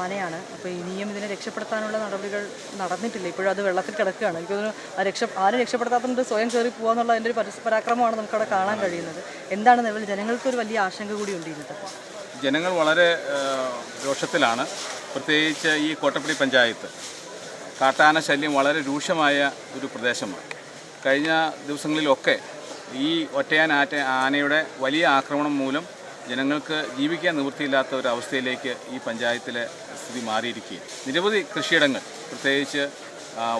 ആനയാണ്. അപ്പോൾ ഇനിയും ഇതിനെ രക്ഷപ്പെടുത്താനുള്ള നടപടികൾ നടന്നിട്ടില്ല. ഇപ്പോഴും അത് വെള്ളത്തിൽ കിടക്കുകയാണ്. എനിക്ക് രക്ഷ ആരും രക്ഷപ്പെടുത്താത്തതുകൊണ്ട് സ്വയം കയറി പോകാന്നുള്ള അതിന്റെ ഒരു പരാക്രമമാണ് നമുക്കവിടെ കാണാൻ കഴിയുന്നത്. എന്താണ് നിലവിൽ ജനങ്ങൾക്കൊരു വലിയ ആശങ്ക കൂടി ഇതിനകത്ത് ജനങ്ങൾ വളരെ രോഷത്തിലാണ്. പ്രത്യേകിച്ച് ഈ കോട്ടപ്പടി പഞ്ചായത്ത് കാട്ടാന ശല്യം വളരെ രൂക്ഷമായ ഒരു പ്രദേശമാണ്. കഴിഞ്ഞ ദിവസങ്ങളിലൊക്കെ ഈ ഒറ്റയാൻ ആറ്റ ആനയുടെ വലിയ ആക്രമണം മൂലം ജനങ്ങൾക്ക് ജീവിക്കാൻ നിവൃത്തിയില്ലാത്ത ഒരു അവസ്ഥയിലേക്ക് ഈ പഞ്ചായത്തിലെ സ്ഥിതി മാറിയിരിക്കുകയാണ്. നിരവധി കൃഷിയിടങ്ങൾ പ്രത്യേകിച്ച്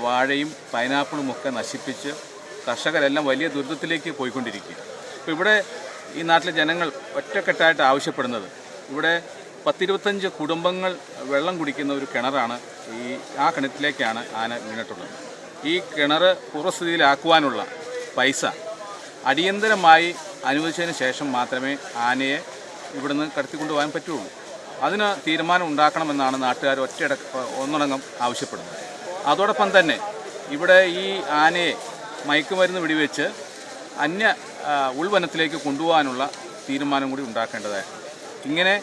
വാഴയും പൈനാപ്പിളും ഒക്കെ നശിപ്പിച്ച് കർഷകരെല്ലാം വലിയ ദുരിതത്തിലേക്ക് പോയിക്കൊണ്ടിരിക്കുക അപ്പോൾ ഇവിടെ ഈ നാട്ടിലെ ജനങ്ങൾ ഒറ്റക്കെട്ടായിട്ട് ആവശ്യപ്പെടുന്നത് ഇവിടെ പത്തിരുപത്തഞ്ച് കുടുംബങ്ങൾ വെള്ളം കുടിക്കുന്ന ഒരു കിണറാണ് ഈ ആ കിണറ്റിലേക്കാണ് ആന വീണിട്ടുള്ളത്. ഈ കിണർ പൂർവസ്ഥിതിയിലാക്കുവാനുള്ള പൈസ അടിയന്തരമായി അനുവദിച്ചതിന് ശേഷം മാത്രമേ ആനയെ ഇവിടുന്ന് കടത്തിക്കൊണ്ടുപോകാൻ പറ്റുള്ളൂ. അതിന് തീരുമാനം ഉണ്ടാക്കണമെന്നാണ് നാട്ടുകാർ ഒറ്റയട ഒന്നടങ്കം ആവശ്യപ്പെടുന്നത്. അതോടൊപ്പം തന്നെ ഇവിടെ ഈ ആനയെ മയക്കുമരുന്ന് വെടിവെച്ച് അന്യ ഉൾവനത്തിലേക്ക് കൊണ്ടുപോകാനുള്ള തീരുമാനം കൂടി ഉണ്ടാക്കേണ്ടതായിരുന്നു ഇങ്ങനെ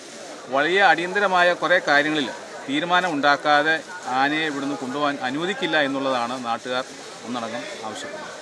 വലിയ അടിയന്തരമായ കുറേ കാര്യങ്ങളിൽ തീരുമാനം ഉണ്ടാക്കാതെ ആനയെ ഇവിടുന്ന് കൊണ്ടുപോകാൻ അനുവദിക്കില്ല എന്നുള്ളതാണ് നാട്ടുകാർ ഒന്നടങ്കം ആവശ്യപ്പെടുന്നത്.